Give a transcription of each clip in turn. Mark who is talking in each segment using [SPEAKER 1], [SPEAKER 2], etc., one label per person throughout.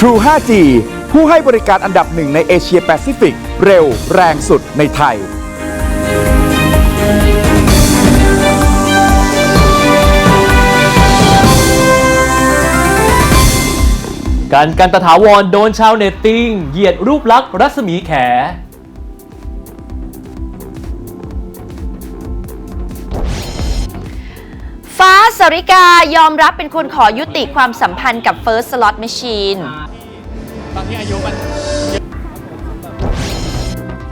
[SPEAKER 1] True 5G ผู้ให้บริการอันดับหนึ่งในเอเชียแปซิฟิก เร็วแรงสุดในไทย
[SPEAKER 2] การกันตถาวรโดนชาวเน็ตติงเหยียดรูปลักษณ์รัศมีแข
[SPEAKER 3] ฟ้าสริกายอมรับเป็นคนขอยุติความสัมพันธ์กับ First Slot Machine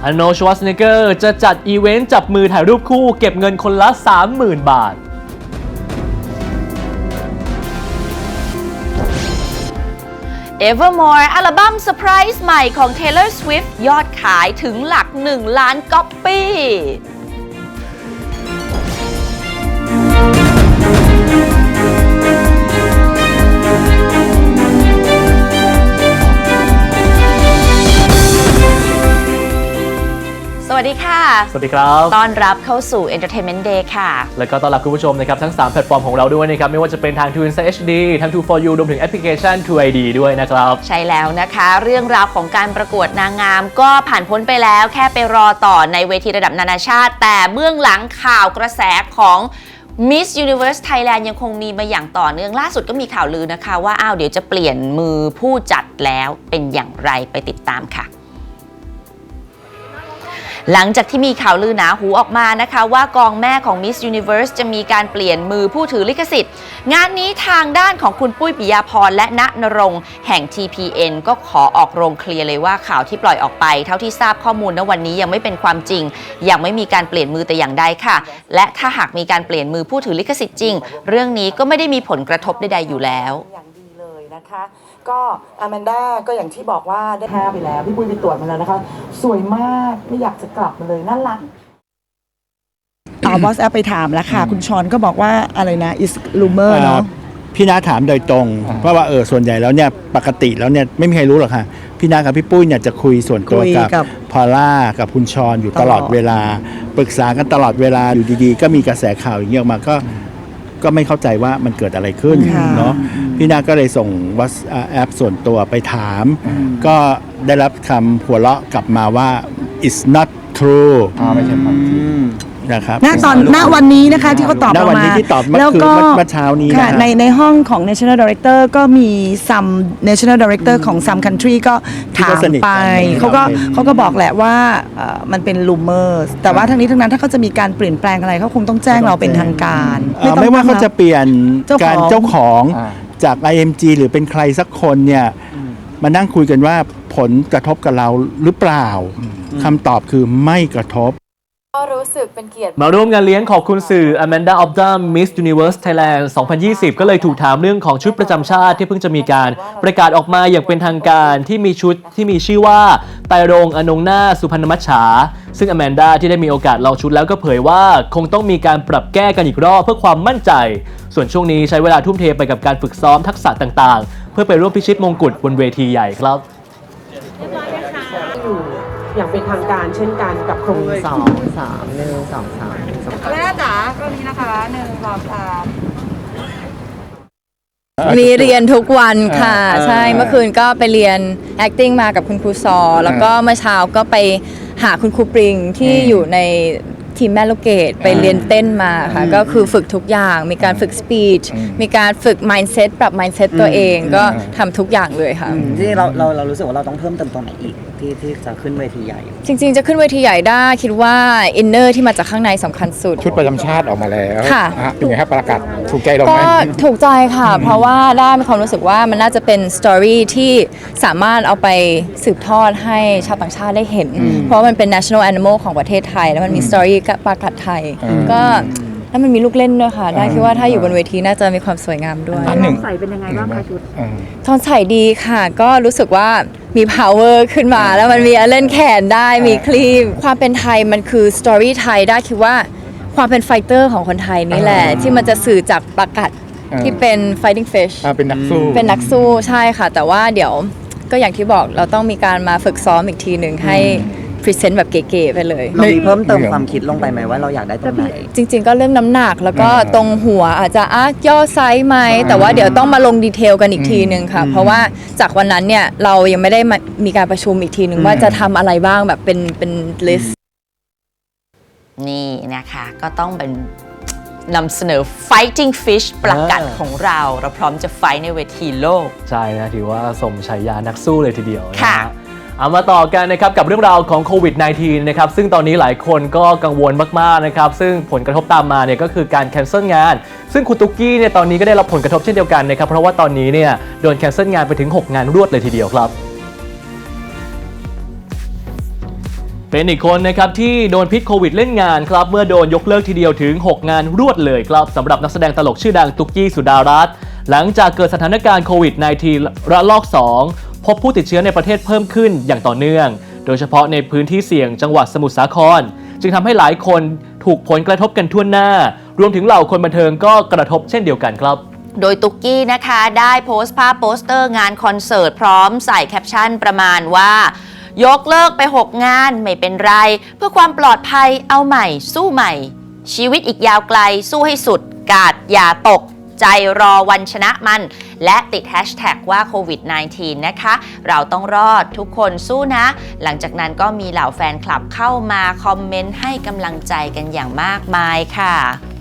[SPEAKER 2] ฮันโนชวัสเนเกอร์จะจัดอีเวนต์จับมือถ่ายรูปคู่เก็บเงินคนละ 30,000 บาท
[SPEAKER 3] Evermore อัลบั้มเซอร์ไพรส์ใหม่ของ Taylor Swift ยอดขายถึงหลัก 1 ล้านก๊อปปี้ สวัสดีค่ะ
[SPEAKER 2] สวัสดีครับ
[SPEAKER 3] ต้อนรับเข้าสู่ Entertainment Day ค่ะ
[SPEAKER 2] แล้วก็ต้อนรับคุณผู้ชมนะครับ ทั้ง 3 แพลตฟอร์มของเราด้วยนะครับ ไม่ว่าจะเป็นทาง t w i n s HD ทั้ง2 for you รวมถึงแอปพลิเคชัน2 ID ด้วยนะครับ
[SPEAKER 3] ใช่แล้วนะคะ เรื่องราวของการประกวดนางงาม ก็ผ่านพ้นไปแล้วแค่ไปรอต่อในเวทีระดับนานาชาติ แต่เบื้องหลังข่าวกระแสของ Miss Universe Thailand ยังคงมีมาอย่างต่อเนื่องล่าสุดก็มีข่าวลือนะคะ ว่าอ้าวเดี๋ยวจะเปลี่ยนมือผู้จัดแล้วเป็นอย่างไรไปติดตามค่ะ หลังจากที่มีข่าวลือหนาหูออกมานะคะ ว่ากองแม่ของ Miss Universe จะมีการเปลี่ยนมือผู้ถือลิขสิทธิ์ งานนี้ทางด้านของคุณปุ้ยปิยาพรและณนรงค์แห่ง TPN ก็ขอออกโรงเคลียร์เลยว่าข่าวที่ปล่อยออกไป เท่าที่ทราบข้อมูลณวันนี้ยังไม่เป็นความจริง ยังไม่มีการเปลี่ยนมือแต่อย่างใดค่ะ และถ้าหากมีการเปลี่ยนมือผู้ถือลิขสิทธิ์จริง เรื่องนี้ก็ไม่ได้มีผลกระทบใดๆอยู่แล้ว
[SPEAKER 4] นะคะ ก็อแมนด้าก็อย่างที่บอกว่าได้แพ้ไปแล้ว พี่ปุ้ยไปตรวจมาแล้วนะคะ สวยมากไม่อยากจะกลับมาเลยน่ารัก
[SPEAKER 5] เอาบอสแอปไปถามแล้วค่ะ คุณชอนก็บอกว่าอะไรนะ is rumor
[SPEAKER 6] เอ่อ
[SPEAKER 5] เนาะ
[SPEAKER 6] พี่นาถามโดยตรง เพราะว่าเออส่วนใหญ่แล้วเนี่ยปกติแล้วเนี่ยไม่มีใครรู้หรอกค่ะพี่นากับพี่ปุ้ยเนี่ยจะคุยส่วนตัว
[SPEAKER 5] คุย
[SPEAKER 6] กับ
[SPEAKER 5] กับ
[SPEAKER 6] พอลล่ากับคุณชอนอยู่ตลอด
[SPEAKER 5] ตลอด
[SPEAKER 6] เวลา ปรึกษากันตลอดเวลาอยู่ดีๆ ก็มีกระแสข่าวอย่างเงี้ยออกมาก็ ก็ไม่เข้าใจว่ามันเกิดอะไรขึ้น
[SPEAKER 5] ค่ะ
[SPEAKER 6] เนาะพี่นาก็เลยส่งวัสแอปส่วนตัวไปถาม ก็ได้รับคำหัวเราะกลับมาว่า it's not true
[SPEAKER 7] ไม่ใช่ความจริง
[SPEAKER 6] นะครับ
[SPEAKER 5] ณตอนณวันนี้นะคะที่เขาตอบ
[SPEAKER 6] ณ
[SPEAKER 5] ออก
[SPEAKER 6] วัน
[SPEAKER 5] มา
[SPEAKER 6] นี้ที่ตอบเมื่อ
[SPEAKER 5] แล้ว
[SPEAKER 6] คืน
[SPEAKER 5] ก็
[SPEAKER 6] เมื่อเมื่อเช้านี้
[SPEAKER 5] ค่ะ
[SPEAKER 6] นะฮะ
[SPEAKER 5] ในในห้องของ national director ก็มี some national director ของ some country ก็
[SPEAKER 6] ที่
[SPEAKER 5] ถา
[SPEAKER 6] เขา
[SPEAKER 5] ม
[SPEAKER 6] สนิทกัน
[SPEAKER 5] ไป
[SPEAKER 6] นะครับ
[SPEAKER 5] เขาก็
[SPEAKER 6] เป็น
[SPEAKER 5] เขาก็บอกแหละว่าเอ่อมันเป็น rumor แต่ว่าทั้งนี้ทั้งนั้นถ้าเขาจะมีการเปลี่ยนแปลงอะไรเขาคงต้องแจ้งเราเป็นทางการ
[SPEAKER 6] เอ่อ
[SPEAKER 5] ต้อง
[SPEAKER 6] ไม่ว่าเขาจะเปลี่ยน
[SPEAKER 5] เจ้าของ
[SPEAKER 6] การเจ้าของ
[SPEAKER 7] อ่า
[SPEAKER 6] จาก IMG หรือเป็นใครสักคนเนี่ยมานั่งคุยกันว่าผลกระทบกับเราหรือเปล่าคำตอบคือไม่กระทบ
[SPEAKER 8] ก็รู้สึกเป็นเกียรติ
[SPEAKER 2] มาร่วมงานเลี้ยงขอบคุณสื่อ Amanda of d u m Miss Universe Thailand 2020 ก็เลยถูกถามเรื่องของชุดประจำชาติที่เพิ่งจะมีการประกาศออกมาอย่างเป็นทางการที่มีชุดที่มีชื่อว่าไตรรงอนงนาสุพรรณมัชฉาซึ่ง Amanda ที่ได้มีโอกาสลองชุดแล้วก็เผยว่าคงต้องมีการปรับแก้กันอีกรอบเพื่อความมั่นใจ ส่วนช่วงนี้ใช้เวลาทุ่มเทไปกับการฝึกซ้อมทักษะต่างๆ เพื่อไปร่วมพิชิตมงกุฎบนเวทีใหญ่ครับ
[SPEAKER 4] อย่างเป็นทางการเช่นกันกับโครง
[SPEAKER 9] สองสามหนึ่งสองสามสอง
[SPEAKER 8] แม่จ๋าก็นี้นะคะหนึ่งสองสาม
[SPEAKER 9] มีเรียนทุกวันค่ะ ใช่เมื่อคืนก็ไปเรียน acting มากับคุณครูซอ แล้วก็เมื่อเช้าก็ไปหาคุณครูปริงที่อยู่ในทีมแม่ลูกเกดไปเรียนเต้นมาค่ะ ก็คือฝึกทุกอย่างมีการฝึก speech มีการฝึก mindset ปรับ mindset ตัวเองก็ทำทุกอย่างเลยค่ะ
[SPEAKER 10] จริงๆเราเราเรารู้สึกว่าเราต้องเพิ่มเติมตรงไหนอีก ที่ที่จะขึ้นเวทีใหญ่
[SPEAKER 9] จริงๆ จะขึ้นเวทีใหญ่ได้คิดว่าอินเนอร์ที่มาจากข้างในสำคัญสุด
[SPEAKER 7] ชุดประจำชาติออกมาแล้ว
[SPEAKER 9] ค่ะ
[SPEAKER 7] อ่เป็นไงครับประกาศถูกใจเราไหม
[SPEAKER 9] ก็ถูกใจค่ะ เพราะว่าได้มีความรู้สึกว่ามันน่าจะเป็นสตอรี่ที่สามารถเอาไปสืบทอดให้ชาวต่างชาติได้เห็น เพราะว่ามันเป็น national animal ของประเทศไทย แล้วมันมีสตอรี่กับปลากัดไทยก็ แล้วมันมีลูกเล่นด้วยค่ะ ได้คิดว่าถ้าอยู่บนเวทีน่าจะมีความสวยงามด้วย
[SPEAKER 7] อันหนึ่ง
[SPEAKER 8] ใส่เป็นยังไงบ้างคะชุด
[SPEAKER 7] อืม
[SPEAKER 9] ตอนใส่ดีค่ะ ก็รู้สึกว่ามี power ขึ้นมา แล้วมันมีเล่นแขนได้มีคลีมความเป็นไทยมันคือสตอรี่ไทยได้คิดว่าความเป็นไฟเตอร์ของคนไทยนี่แหละ ที่มันจะสื่อจากปลากัดที่เป็น fighting fish
[SPEAKER 7] อ่าเป็นนักสู้
[SPEAKER 9] เป็นนักสู้ใช่ค่ะ แต่ว่าเดี๋ยวก็อย่างที่บอกเราต้องมีการมาฝึกซ้อมอีกทีหนึ่งให้ พรีเซนต์แบบเก๋ๆไปเลย
[SPEAKER 10] เรามีเพิ่มเติมความคิดลงไปไหมว่าเราอยากได้ตรงไหน
[SPEAKER 9] จริง ๆ ก็เรื่องน้ำหนักแล้วก็ตรงหัวอาจจะอาร์กย่อไซส์ไหมแต่ว่าเดี๋ยวต้องมาลงดีเทลกันอีกทีนึงค่ะ เพราะว่าจากวันนั้นเนี่ยเรายังไม่ได้มามีการประชุมอีกทีนึงว่าจะทำอะไรบ้างแบบเป็นเป็นลิสต์
[SPEAKER 3] นี่นะคะ ก็ต้องเป็นนำเสนอ fighting fish ประกัด
[SPEAKER 2] อ่า
[SPEAKER 3] ของเรา เราพร้อมจะไฟในเวทีโลก
[SPEAKER 2] ใช่นะถือว่าสมฉายานักสู้เลยทีเดียวนะ
[SPEAKER 3] ค่ะ
[SPEAKER 2] ฮะ เอามาต่อกันนะครับกับเรื่องราวของโควิด -19 นะครับซึ่งตอนนี้หลายคนก็กังวลมากๆนะครับซึ่งผลกระทบตามมาเนี่ยก็คือการแคนเซิลงาน ซึ่งคุณตุ๊กกี้เนี่ยตอนนี้ก็ได้รับผลกระทบเช่นเดียวกันนะครับเพราะว่าตอนนี้เนี่ยโดนแคนเซิลงานไปถึง 6 งานรวดเลยทีเดียวครับเป็นอีกคนนะครับที่โดนพิษโควิดเล่นงานครับเมื่อโดนยกเลิกทีเดียวถึง 6 งานรวดเลยครับสำหรับนักแสดงตลกชื่อดังตุกกี้สุดารัตน์หลังจากเกิดสถานการณ์โควิด -19 ระลอก 2 พบผู้ติดเชื้อในประเทศเพิ่มขึ้นอย่างต่อเนื่อง โดยเฉพาะในพื้นที่เสี่ยงจังหวัดสมุทรสาคร จึงทำให้หลายคนถูกผลกระทบกันทั่วหน้า รวมถึงเหล่าคนบันเทิงก็กระทบเช่นเดียวกันครับ
[SPEAKER 3] โดยตุกกี้นะคะได้โพสต์ภาพโปสเตอร์งานคอนเสิร์ตพร้อมใส่แคปชั่นประมาณว่า ยกเลิกไป 6 งานไม่เป็นไร เพื่อความปลอดภัยเอาใหม่ สู้ใหม่ ชีวิตอีกยาวไกลสู้ให้สุด กาดอย่าตก ใจรอวันชนะมัน และติดแฮชแท็กว่าโควิด -19 นะคะ เราต้องรอดทุกคนสู้นะ หลังจากนั้นก็มีเหล่าแฟนคลับเข้ามาคอมเมนต์ให้กำลังใจกันอย่างมากมายค่ะ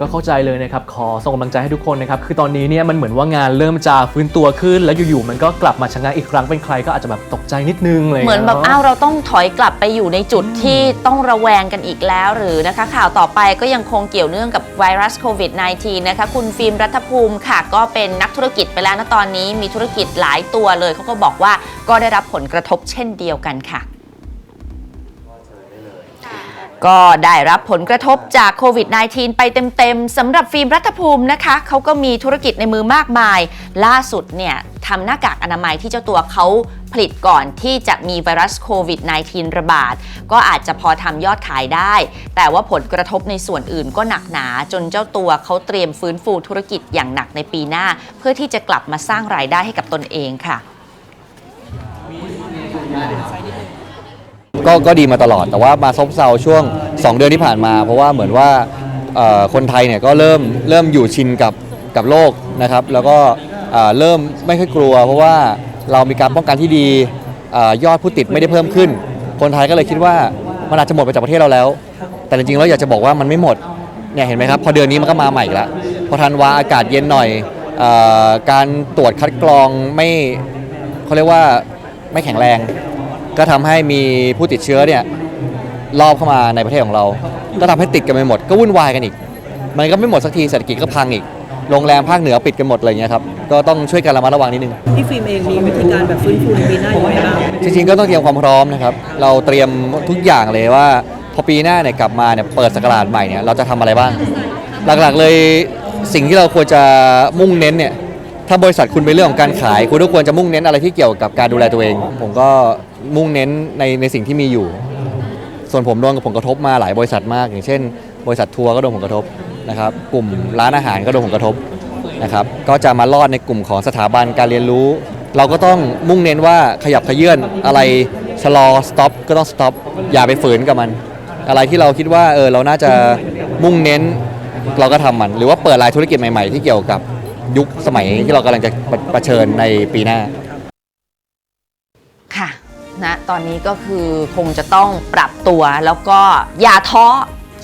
[SPEAKER 2] ก็เข้าใจเลยนะครับ ขอส่งกำลังใจให้ทุกคนนะครับ คือตอนนี้เนี่ยมันเหมือนว่างานเริ่มจะฟื้นตัวขึ้น แล้วอยู่ๆมันก็กลับมาชะงักอีกครั้งเป็นใครก็อาจจะแบบตกใจนิดนึงเลย
[SPEAKER 3] เหมือนแบบอ้าวเราต้องถอยกลับไปอยู่ในจุดที่ต้องระแวงกันอีกแล้วหรือนะคะ ข่าวต่อไปก็ยังคงเกี่ยวเนื่องกับไวรัสโควิด -19 นะคะ คุณฟิล์มรัฐภูมิค่ะ ก็เป็นนักธุรกิจไปแล้วนะตอนนี้มีธุรกิจหลายตัวเลยเขาก็บอกว่าก็ได้รับผลกระทบเช่นเดียวกันค่ะ ก็ได้รับผลกระทบจากโควิด -19 ไปเต็มๆสำหรับฟิล์มรัฐภูมินะคะ เขาก็มีธุรกิจในมือมากมาย ล่าสุดเนี่ยทำหน้ากากอนามัยที่เจ้าตัวเขาผลิตก่อนที่จะมีไวรัสโควิด -19 ระบาด ก็อาจจะพอทำยอดขายได้ แต่ว่าผลกระทบในส่วนอื่นก็หนักหนา จนเจ้าตัวเขาเตรียมฟื้นฟูธุรกิจอย่างหนักในปีหน้า เพื่อที่จะกลับมาสร้างรายได้ให้กับตนเองค่ะ
[SPEAKER 11] ก็ก็ดีมาตลอด แต่ว่ามาซบเซาช่วง 2 เดือนที่ผ่านมา เพราะว่าเหมือนว่าเอ่อคนไทยเนี่ยก็เริ่มเริ่มอยู่ชินกับกับโลกนะครับ แล้วก็เอ่อเริ่มไม่ค่อยกลัว เพราะว่าเรามีการป้องกันที่ดีเออยอดผู้ติดไม่ได้เพิ่มขึ้น คนไทยก็เลยคิดว่ามันอาจจะหมดไปจากประเทศเราแล้ว แต่จริงๆแล้วอยากจะบอกว่ามันไม่หมด เนี่ยเห็นไหมครับ พอเดือนนี้มันก็มาใหม่อีกแล้วพอธันวาอากาศเย็นหน่อยเออการตรวจคัดกรองไม่เขาเรียกว่าไม่แข็งแรง ก็ทำให้มีผู้ติดเชื้อเนี่ยรอบเข้ามาในประเทศของเรา ก็ทำให้ติดกันไปหมด ก็วุ่นวายกันอีก มันก็ไม่หมดสักทีเศรษฐกิจก็พังอีก โรงแรมภาคเหนือปิดกันหมดอะไรเงี้ยครับ ก็ต้องช่วยกันระมัดระวังนิดนึง
[SPEAKER 10] พี่ฟิล์มเองมีวิธีการแบบฟื้นฟูในปีหน้าอย่างไรบ้าง
[SPEAKER 11] จริงๆก็ต้องเตรียมความพร้อมนะครับ เราเตรียมทุกอย่างเลยว่า พอปีหน้าเนี่ยกลับมาเนี่ยเปิดสกราชใหม่เนี่ยเราจะทำอะไรบ้าง หลักๆเลยสิ่งที่เราควรจะมุ่งเน้นเนี่ยถ้าบริษัทคุณเป็นเรื่องของการขาย คุณก็ควรจะมุ่งเน้นอะไรที่เกี่ยวกับการดูแลตัวเอง ผมก็ มุ่งเน้นในในสิ่งที่มีอยู่ ส่วนผมโดนผลกระทบมาหลายบริษัทมาก อย่างเช่น บริษัททัวร์ก็โดนผลกระทบนะครับ กลุ่มร้านอาหารก็โดนผลกระทบนะครับ ก็จะมารอดในกลุ่มของสถาบันการเรียนรู้ เราก็ต้องมุ่งเน้นว่าขยับขยื่นอะไรชะลอสต็อปก็ต้องสต็อปอย่าไปฝืนกับมัน อะไรที่เราคิดว่าเออเราน่าจะมุ่งเน้นเราก็ทำมัน หรือว่าเปิดรายธุรกิจใหม่ๆ ที่เกี่ยวกับยุคสมัยที่เรากำลังจะเผเผชิญในปีหน้า
[SPEAKER 3] นะตอนนี้ก็คือคงจะต้องปรับตัวแล้วก็อย่าท้อ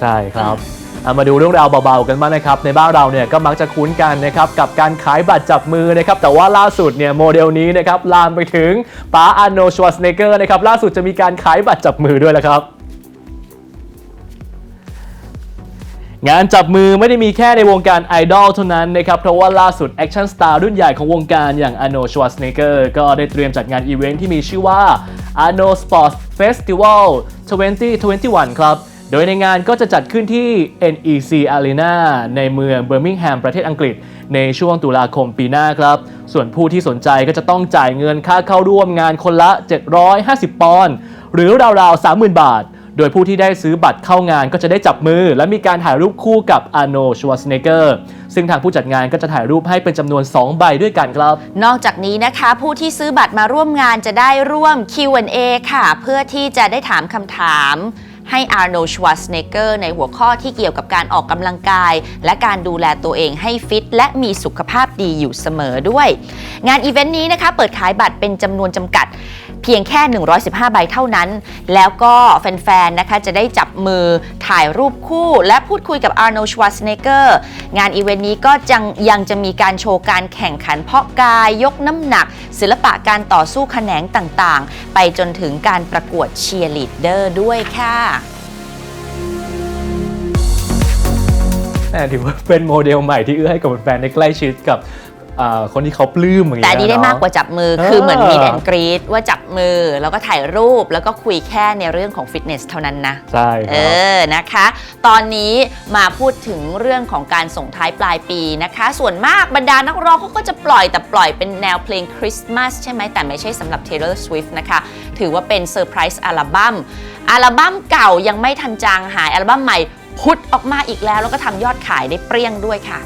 [SPEAKER 2] ใช่ครับเอามาดูเรื่องราวเบาๆกันบ้างนะครับ ในบ้านเราเนี่ยก็มักจะคุ้นกันนะครับกับการขายบัตรจับมือนะครับแต่ว่าล่าสุดเนี่ยโมเดลนี้นะครับลามไปถึงป้าอานโนชวัสเนเกอร์นะครับล่าสุดจะมีการขายบัตรจับมือด้วยแล้วครับ งานจับมือไม่ได้มีแค่ในวงการไอดอลเท่านั้นนะครับ เพราะว่าล่าสุดแอคชั่นสตาร์รุ่นใหญ่ของวงการอย่างอโนชวาสเนเกอร์ก็ได้เตรียมจัดงานอีเวนท์ที่มีชื่อว่า Arno Sports Festival 2021 ครับ โดยในงานก็จะจัดขึ้นที่ NEC Arena ในเมืองเบอร์มิงแฮมประเทศอังกฤษ ในช่วงตุลาคมปีหน้าครับ ส่วนผู้ที่สนใจก็จะต้องจ่ายเงินค่าเข้าร่วมงานคนละ 750 ปอนด์หรือราวๆ 30,000 บาท โดยผู้ที่ได้ซื้อบัตรเข้างานก็จะได้จับมือ และมีการถ่ายรูปคู่กับอาโนชวัสเนเกอร์ซึ่งทางผู้จัดงานก็จะถ่ายรูปให้เป็นจำนวน 2 ใบด้วยกันครับ
[SPEAKER 3] นอกจากนี้นะคะ ผู้ที่ซื้อบัตรมาร่วมงานจะได้ร่วม Q&A ค่ะ เพื่อที่จะได้ถามคำถาม ให้ Arnold Schwarzenegger ในหัวข้อที่เกี่ยวกับการออกกำลังกาย และการดูแลตัวเองให้ฟิตและมีสุขภาพดีอยู่เสมอด้วย งานอีเวนต์นี้นะคะเปิดขายบัตรเป็นจำนวนจำกัดเพียงแค่ 115 ใบเท่านั้น แล้วก็แฟนๆ นะคะจะได้จับมือถ่ายรูปคู่ และพูดคุยกับ Arnold Schwarzenegger งานอีเวนต์นี้ก็จังยังจะมีการโชว์การแข่งขันเพาะกาย ยกน้ำหนัก ศิลปะการต่อสู้แขนงต่างๆ ไปจนถึงการประกวดเชียร์ลีดเดอร์ด้วยค่ะ
[SPEAKER 2] ถือว่าเป็นโมเดลใหม่ที่เอื้อให้กับแฟนๆได้ใกล้ชิดกับอ่าคนที่เขาปลื้มอย่าง
[SPEAKER 3] แต่
[SPEAKER 2] เงี้ย
[SPEAKER 3] อันนี้ได้
[SPEAKER 2] เะ
[SPEAKER 3] มากกว่าจับมือ
[SPEAKER 2] เออ
[SPEAKER 3] คือเหมือนมีแดนกรีดว่าจับมือแล้วก็ถ่ายรูปแล้วก็คุยแค่ในเรื่องของฟิตเนสเท่านั้นนะ
[SPEAKER 2] ใช่ค
[SPEAKER 3] เอ
[SPEAKER 2] รับ
[SPEAKER 3] อนะคะ ตอนนี้มาพูดถึงเรื่องของการส่งท้ายปลายปีนะคะ ส่วนมากบรรดานักร้องเขาก็จะปล่อยแต่ปล่อยเป็นแนวเพลงคริสต์มาสใช่ไหมแต่ไม่ใช่สำหรับ Taylor Swift นะคะ ถือว่าเป็นเซอร์ไพรส์อัลบั้มอัลบั้มเก่ายังไม่ทันจางหายอัลบั้มใหม่ พุทออกมาอีกแล้ว แล้วก็ทำยอดขายได้เปรี้ยงด้วยค่ะ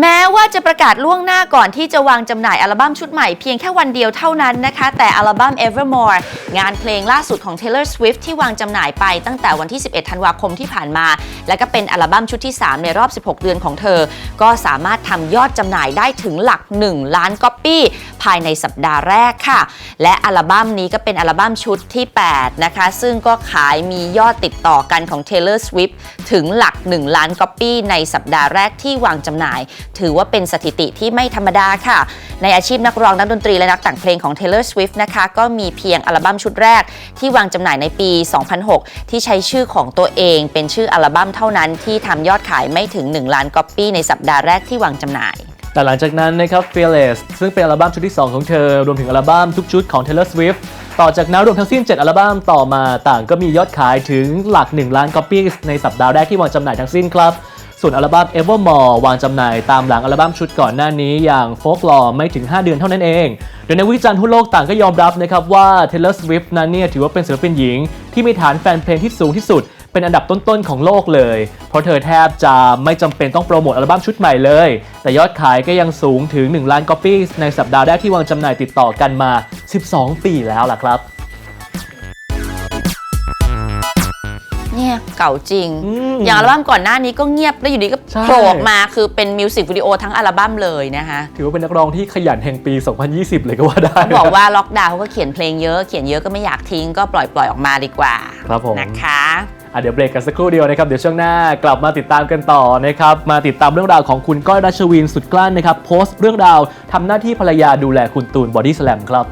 [SPEAKER 3] แม้ว่าจะประกาศล่วงหน้าก่อนที่จะวางจำหน่ายอัลบั้มชุดใหม่เพียงแค่วันเดียวเท่านั้นนะคะ แต่อัลบั้ม Evermore งานเพลงล่าสุดของ Taylor Swift ที่วางจำหน่ายไปตั้งแต่วันที่ 11 ธันวาคมที่ผ่านมา และก็เป็นอัลบั้มชุดที่ 3 ในรอบ 16 เดือนของเธอ ก็สามารถทำยอดจำหน่ายได้ถึงหลัก 1 ล้านก๊อปปี้ภายในสัปดาห์แรกค่ะ และอัลบั้มนี้ก็เป็นอัลบั้มชุดที่ 8 นะคะ ซึ่งก็ขายมียอดติดต่อกันของ Taylor Swift ถึงหลัก 1 ล้านก๊อปปี้ในสัปดาห์แรกที่วางจำหน่ายถือว่าเป็นสถิติที่ไม่ธรรมดาค่ะ ในอาชีพนักร้องนักดนตรีและนักแต่งเพลงของ Taylor Swift นะคะก็มีเพียงอัลบั้มชุดแรก ที่วางจำหน่ายในปี 2006 ที่ใช้ชื่อของตัวเอง เป็นชื่ออัลบั้มเท่านั้นที่ทำยอดขายไม่ถึง 1 ล้านก๊อปปี้ในสัปดาห์แรกที่วางจำหน่าย
[SPEAKER 2] แต่หลังจากนั้นนะครับ Fearless ซึ่งเป็นอัลบั้มชุดที่ 2 ของเธอ รวมถึงอัลบั้มทุกชุดของ Taylor Swift ต่อจากนั้นรวมทั้งสิ้น 7 อัลบั้มต่อมาต่างก็มียอดขายถึงหลัก 1 ล้านก๊อปปี้ในสัปดาห์แรกที่วางจำหน่ายทั้งสิ้นครับ ส่วนอัลบั้ม Evermore วางจำหน่ายตามหลังอัลบั้มชุดก่อนหน้านี้อย่าง Folklore ไม่ถึง 5 เดือนเท่านั้นเอง โดยในกวิจารณ์ทั่วโลกต่างก็ยอมรับนะครับว่า Taylor Swift นั้นเนี่ยถือว่าเป็นศิลปินหญิง ที่มีฐานแฟนเพลงที่สูงที่สุด เป็นอันดับต้นๆของโลกเลย เพราะเธอแทบจะไม่จำเป็นต้องโปรโมทอัลบั้มชุดใหม่เลย แต่ยอดขายก็ยังสูงถึง 1 ล้านก๊อปปี้ในสัปดาห์แรกที่วางจำหน่ายติดต่อกันมา 12 ปีแล้วล่ะครับ
[SPEAKER 3] เนี่ยเก่าจริง
[SPEAKER 2] อืม
[SPEAKER 3] อย่างอัลบั้มก่อนหน้านี้ก็เงียบแล้วอยู่ดีก็
[SPEAKER 2] ใช่
[SPEAKER 3] โผล่ออกมาคือเป็นมิวสิกวิดีโอทั้งอัลบั้มเลยนะคะ
[SPEAKER 2] ถือว่าเป็นนักร้องที่ขยันแห่งปี 2020 เลยก็ว่าได้
[SPEAKER 3] เขาบอกว่าล็อกดาวน์เขาก็เขียนเพลงเยอะ เขียนเยอะก็ไม่อยากทิ้งก็ปล่อยปล่อยออกมาดีกว่า
[SPEAKER 2] ครับผม
[SPEAKER 3] นะคะ
[SPEAKER 2] อะเดี๋ยวเบรกกันสักครู่เดียวนะครับ เดี๋ยวช่วงหน้ากลับมาติดตามกันต่อนะครับ มาติดตามเรื่องราวของคุณก้อยรัชวินสุดกลั้นนะครับ โพสต์เรื่องราวทำหน้าที่ภรรยาดูแลคุณตูนบอดี้สแลมครับ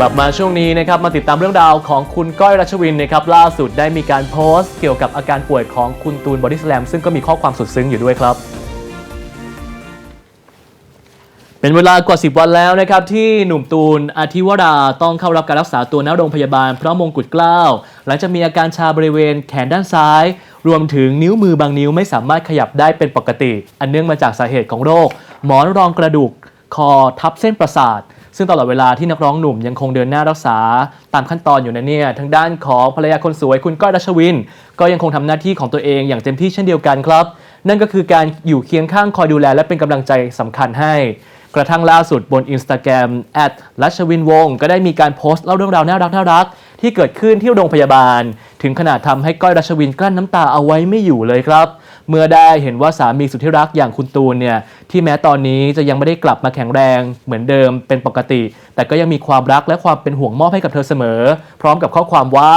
[SPEAKER 2] กลับมาช่วงนี้นะครับมาติดตามเรื่องราวของคุณก้อยรัชวินนะครับล่าสุดได้มีการโพสต์ เกี่ยวกับอาการป่วยของคุณตูนบอดี้สแลมซึ่งก็มีข้อความสุดซึ้งอยู่ด้วยครับ เป็นเวลากว่า 10 วันแล้วนะครับที่หนุ่มตูนอาทิวราต้องเข้ารับการรักษาตัวณโรงพยาบาลพระมงกุฎเกล้าหลังจากมีอาการชาบริเวณแขนด้านซ้าย รวมถึงนิ้วมือบางนิ้วไม่สามารถขยับได้เป็นปกติ อันเนื่องมาจากสาเหตุของโรค หมอนรองกระดูกคอทับเส้นประสาท ซึ่งตลอดเวลาที่นักร้องหนุ่มยังคงเดินหน้ารักษาตามขั้นตอนอยู่ในเนี่ยทางด้านของภรรยาคนสวยคุณก้อยรัชวิน ก็ยังคงทำหน้าที่ของตัวเองอย่างเต็มที่เช่นเดียวกันครับ นั่นก็คือการอยู่เคียงข้างคอยดูแลและเป็นกำลังใจสำคัญให้ กระทั่งล่าสุดบน Instagram แอดรัชวินวงศ์ก็ได้มีการโพสต์เล่าเรื่องราวน่ารักน่ารักที่เกิดขึ้นที่โรงพยาบาล ถึงขนาดทำให้ก้อยรัชวินกลั้นน้ำตาเอาไว้ไม่อยู่เลยครับ เมื่อได้เห็นว่าสามีสุดที่รักอย่างคุณตูนเนี่ยที่แม้ตอนนี้จะยังไม่ได้กลับมาแข็งแรงเหมือนเดิมเป็นปกติ แต่ก็ยังมีความรักและความเป็นห่วงมอบให้กับเธอเสมอ พร้อมกับข้อความว่า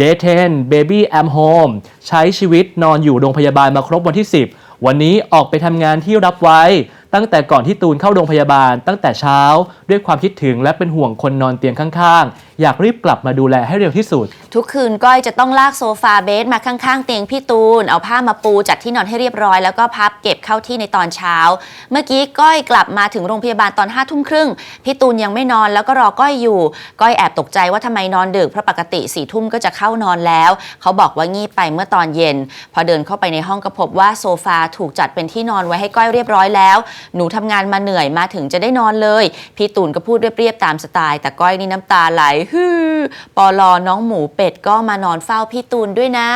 [SPEAKER 2] Day 10 Baby I'm Home ใช้ชีวิตนอนอยู่โรงพยาบาลมาครบวันที่ 10 วันนี้ออกไปทำงานที่รับไว้ ตั้งแต่ก่อนที่ตูนเข้าโรงพยาบาล ตั้งแต่เช้า ด้วยความคิดถึงและเป็นห่วงคนนอนเตียงข้างๆ อยากรีบกลับมาดูแลให้เร็วที่สุด
[SPEAKER 3] ทุกคืนก้อยจะต้องลากโซฟาเบสมาข้างๆ เตียงพี่ตูน เอาผ้ามาปูจัดที่นอนให้เรียบร้อยแล้วก็พับเก็บเข้าที่ในตอนเช้า เมื่อกี้ก้อยกลับมาถึงโรงพยาบาลตอนห้าทุ่มครึ่งพี่ตูนยังไม่นอนแล้วก็รอก้อยอยู่ ก้อยแอบตกใจว่าทำไมนอนดึกเพราะปกติสี่ทุ่มก็จะเข้านอนแล้ว เขาบอกว่างีบไปเมื่อตอนเย็น พอเดินเข้าไปในห้องก็พบว่าโซฟาถูกจัดเป็นที่นอนไว้ให้ก้อยเรียบร้อยแล้ว หนูทำงานมาเหนื่อยมาถึงจะได้นอนเลย พี่ตูนก็พูดเรียบๆตามสไตล์แต่ก้อยนี่น้ำตาไหลฮือปอลอน้องหมูเป็ดก็มานอนเฝ้าพี่ตูนด้วยนะ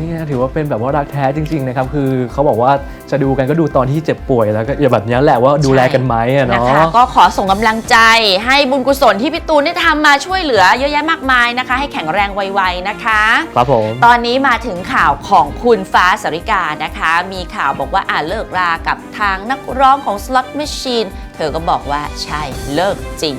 [SPEAKER 2] นี่นะถือว่าเป็นแบบว่ารักแท้จริง ๆ นะครับ คือเขาบอกว่าจะดูกันก็ดูตอนที่เจ็บป่วยแล้วก็อย่าแบบนี้แหละว่าดูแลกันไหมอะ
[SPEAKER 3] นะ
[SPEAKER 2] เนาะ
[SPEAKER 3] คะก็ขอส่งกำลังใจให้บุญกุศลที่พี่ตูนได้ทำมาช่วยเหลือเยอะแยะมากมายนะคะ ให้แข็งแรงไวๆนะคะ
[SPEAKER 2] ครับผม
[SPEAKER 3] ตอนนี้มาถึงข่าวของคุณฟ้าสริกานะคะ มีข่าวบอกว่าอ่าเลิกรากับทางนักร้องของ Slot Machine เธอก็บอกว่าใช่เลิกจริง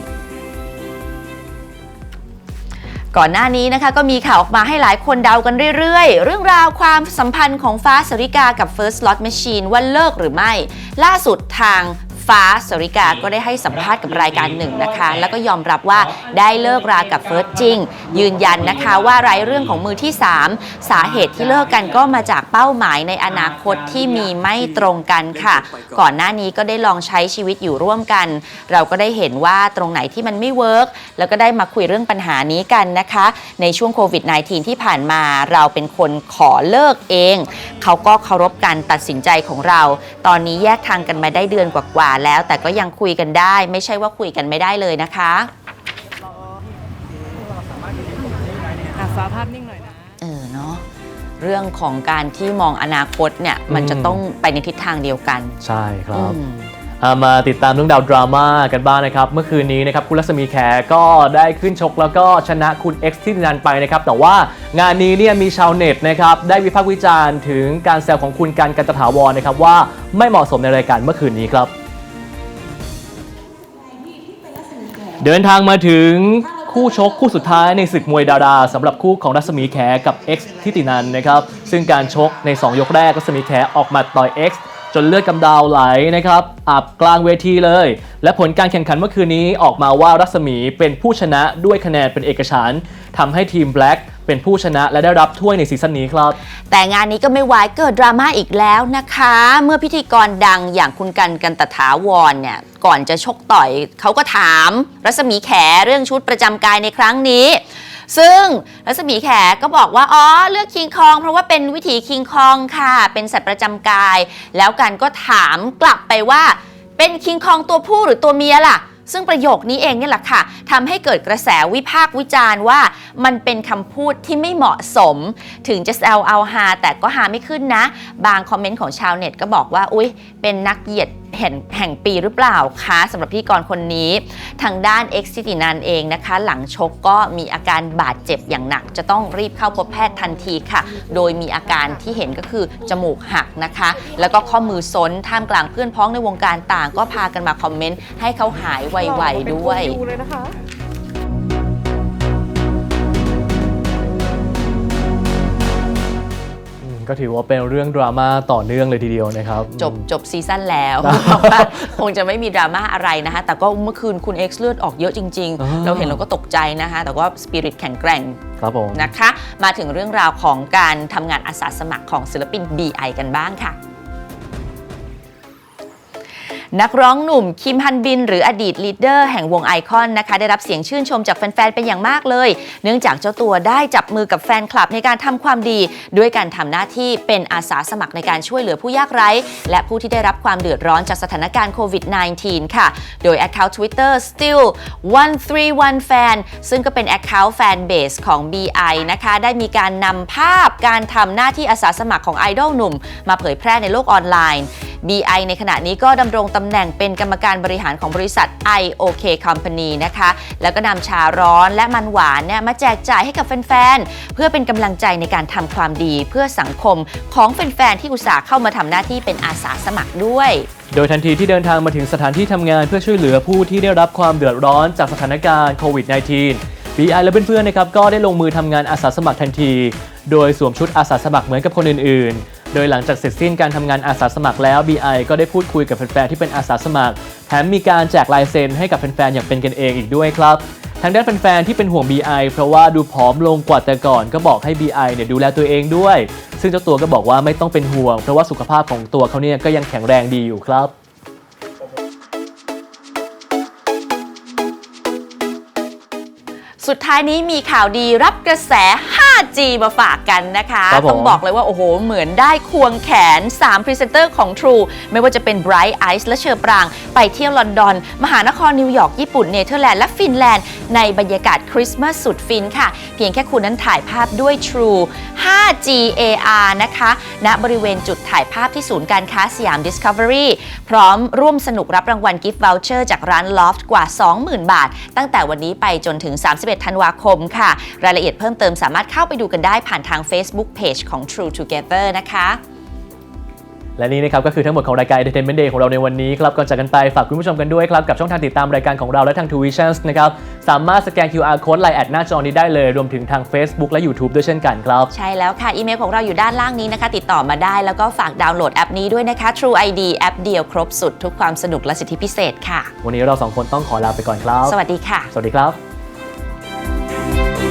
[SPEAKER 3] ก่อนหน้านี้นะคะก็มีข่าวออกมาให้หลายคนเดากันเรื่อยๆ เรื่องราวความสัมพันธ์ของฟ้าสริกากับ First Slot Machine ว่าเลิกหรือไม่ ล่าสุดทาง ฟ้าสริกาก็ได้ให้สัมภาษณ์กับรายการหนึ่งนะคะ แล้วก็ยอมรับว่าได้เลิกรากับเฟิร์สจริง ยืนยันนะคะว่าไรายเรื่องของมือที่ 3 สาเหตุที่เลิกกันก็มาจากเป้าหมายในอนาคตที่มีไม่ตรงกันค่ะ ก่อนหน้านี้ก็ได้ลองใช้ชีวิตอยู่ร่วมกัน เราก็ได้เห็นว่าตรงไหนที่มันไม่เวิร์กแล้วก็ได้มาคุยเรื่องปัญหานี้กันนะคะ ในช่วงโควิด -19 ที่ผ่านมาเราเป็นคนขอเลิกเอง เขาก็เคารพการตัดสินใจของเรา ตอนนี้แยกทางกันมาได้เดือนกว่าๆแล้วแต่ก็ยังคุยกันได้ ไม่ใช่ว่าคุยกันไม่ได้เลยนะคะ
[SPEAKER 8] ฟ้าภาพนิ่งหน่อยนะ
[SPEAKER 3] เออเนาะเรื่องของการที่มองอนาคตเนี่ย มันจะต้องไปในทิศทางเดียวกัน
[SPEAKER 2] ใช่ครับ
[SPEAKER 3] อืม
[SPEAKER 2] อ่ามาติดตามเรื่องดาวดราม่ากันบ้างนะครับ เมื่อคืนนี้นะครับคุณรัศมีแขก็ได้ขึ้นชกแล้วก็ชนะคุณ X ที่นันไปนะครับ แต่ว่างานนี้เนี่ยมีชาวเน็ตนะครับได้วิพากษ์วิจารณ์ถึงการแซวของคุณกันกันตถาวรนะครับว่าไม่เหมาะสมในรายการเมื่อคืนนี้ครับ เดินทางมาถึงคู่ชกคู่สุดท้ายในศึกมวยดาราสำหรับคู่ของรัศมีแขกับ X ทิตินันนะครับ ซึ่งการชกใน 2 ยกแรกรัศมีแขออกมาต่อย X จนเลือดกำดาวไหลนะครับอาบกลางเวทีเลย และผลการแข่งขันเมื่อคืนนี้ออกมาว่ารัศมีเป็นผู้ชนะด้วยคะแนนเป็นเอกฉันท์ทำให้ทีม Black เป็นผู้ชนะและได้รับถ้วยในซีซั่นนี้ครับ
[SPEAKER 3] แต่งานนี้ก็ไม่วายเกิดดราม่าอีกแล้วนะคะ เมื่อพิธีกรดังอย่างคุณกันกันตถาวรเนี่ยก่อนจะชกต่อยเขาก็ถาม รัศมีแขเรื่องชุดประจำกายในครั้งนี้ ซึ่งรัศมีแขก็บอกว่า อ๋อ เลือกคิงคอง เพราะว่าเป็นวิถีคิงคองค่ะ เป็นสัตว์ประจำกาย แล้วกันก็ถามกลับไปว่า เป็นคิงคองตัวผู้หรือตัวเมียล่ะ ซึ่งประโยคนี้เองเนี่ยแหละค่ะทำให้เกิดกระแสวิพากษ์วิจารณ์ว่า มันเป็นคำพูดที่ไม่เหมาะสม ถึงจะแซวเอาฮาแต่ก็หาไม่ขึ้นนะ บางคอมเมนต์ของชาวเน็ตก็บอกว่า อุ๊ย เป็นนักเหยียด แห่งแห่งปีหรือเปล่าคะสำหรับพี่กรคนนี้ ทางด้านเอ็กซิตินันเองนะคะ หลังชกก็มีอาการบาดเจ็บอย่างหนัก จะต้องรีบเข้าพบแพทย์ทันทีค่ะ โดยมีอาการที่เห็นก็คือจมูกหักนะคะ แล้วก็ข้อมือซ้นท่ามกลางเพื่อนพ้องในวงการต่าง ก็พากันมาคอมเมนต์ให้เขาหายไวๆด้วย
[SPEAKER 8] ดูเลยนะคะ
[SPEAKER 2] ก็ถือว่าเป็นเรื่องดราม่าต่อเนื่องเลยทีเดียวนะครับ
[SPEAKER 3] จบจบซีซั่นแล้วคงจะไม่มีดราม่าอะไรนะคะ แต่ก็เมื่อคืนคุณ X เลือดออกเยอะจริง
[SPEAKER 2] อ่า
[SPEAKER 3] ๆเราเห็นเราก็ตกใจนะคะ แต่ว่าสปิริตแข็งแกร่ง
[SPEAKER 2] ครับผม
[SPEAKER 3] นะคะ มาถึงเรื่องราวของการทำงานอาสาสมัครของศิลปิน BI กันบ้างค่ะ นักร้องหนุ่มคิมฮันบิน หรืออดีตลีดเดอร์แห่งวงไอคอนนะคะ ได้รับเสียงชื่นชมจากแฟน ๆ เป็นอย่างมากเลย เนื่องจากเจ้าตัวได้จับมือกับแฟนคลับในการทำความดี ด้วยการทำหน้าที่เป็นอาสาสมัครในการช่วยเหลือผู้ยากไร้ และผู้ที่ได้รับความเดือดร้อนจากสถานการณ์โควิด -19 ค่ะ โดย Account Twitter still 131 fan ซึ่งก็เป็น Account Fan Base ของ BI นะคะ ได้มีการนำภาพการทำหน้าที่อาสาสมัครของไอดอลหนุ่ม มาเผยแพร่ในโลกออนไลน์ BI ในขณะนี้ก็ดำรงตำแหน่งเป็นกรรมการบริหารของบริษัท IOK Company นะคะ แล้วก็นำชาร้อนและมันหวานเนี่ยมาแจกจ่ายให้กับแฟนๆ เพื่อเป็นกำลังใจในการทำความดีเพื่อสังคมของแฟนๆ ที่อุตส่าห์เข้ามาทำหน้าที่เป็นอาสาสมัครด้วย
[SPEAKER 2] โดยทันทีที่เดินทางมาถึงสถานที่ทำงานเพื่อช่วยเหลือผู้ที่ได้รับความเดือดร้อนจากสถานการณ์โควิด -19 BI และเพื่อนๆนะครับก็ได้ลงมือทำงานอาสาสมัครทันที โดยสวมชุดอาสาสมัครเหมือนกับคนอื่นๆ โดยหลังจากเสร็จสิ้นการทำงานอาสาสมัครแล้ว BI ก็ได้พูดคุยกับแฟนๆที่เป็นอาสาสมัคร แถมมีการแจกลายเซ็นให้กับแฟนๆอย่างเป็นกันเองอีกด้วยครับทางด้านแฟนๆที่เป็นห่วง BI เพราะว่าดูผอมลงกว่าแต่ก่อนก็บอกให้ BI เนี่ยดูแลตัวเองด้วย ซึ่งเจ้าตัวก็บอกว่าไม่ต้องเป็นห่วง เพราะว่าสุขภาพของตัวเขาเนี่ยก็ยังแข็งแรงดีอยู่ครับ
[SPEAKER 3] สุดท้ายนี้มีข่าวดีรับกระแส 5G มาฝากกันนะคะ
[SPEAKER 2] ครับผม
[SPEAKER 3] ต้องบอกเลยว่า โอ้โห เหมือนได้ควงแขน 3 พรีเซนเตอร์ของ True ไม่ว่าจะเป็น Bright Ice และเชอร์ปราง ไปเที่ยวลอนดอน มหานครนิวยอร์กญี่ปุ่นเนเธอร์แลนด์และฟินแลนด์ ในบรรยากาศคริสต์มาสสุดฟินค่ะ เพียงแค่คุณนั้นถ่ายภาพด้วย True 5G AR นะคะณบริเวณจุดถ่ายภาพที่ศูนย์การค้าสยาม Discovery พร้อมร่วมสนุกรับรางวัลกิฟต์ o u เชอร์จากร้าน Loft กว่า 20,000 บาท ตั้งแต่วันนี้ไปจนถึง 31ธันวาคมค่ะ รายละเอียดเพิ่มเติมสามารถเข้าไปดูกันได้ผ่านทาง Facebook Page ของ True Together นะคะ
[SPEAKER 2] และนี่นะครับก็คือทั้งหมดของรายการ Entertainment Day ของเราในวันนี้ครับก่อนจากกันไปฝากคุณผู้ชมกันด้วยครับกับช่องทางติดตามรายการของเราและทาง t w i s i o n s นะครับสามารถสแกน QR code ไลน์แอดหน้าจอนี้ได้เลย รวมถึงทาง Facebook และ YouTube ด้วยเช่นกันครับ
[SPEAKER 3] ใช่แล้วค่ะ อีเมลของเราอยู่ด้านล่างนี้นะคะ ติดต่อมาได้แล้วก็ฝากดาวน์โหลดแอปนี้ด้วยนะคะ True ID แอปเดียวครบสุดทุกความสนุกและสิทธิพิเศษค่ะ
[SPEAKER 2] วันนี้เราสองคนต้องขอลาไปก่อนครับ
[SPEAKER 3] สวัสดีค่ะ
[SPEAKER 2] สวัสดีครับ
[SPEAKER 12] ขอ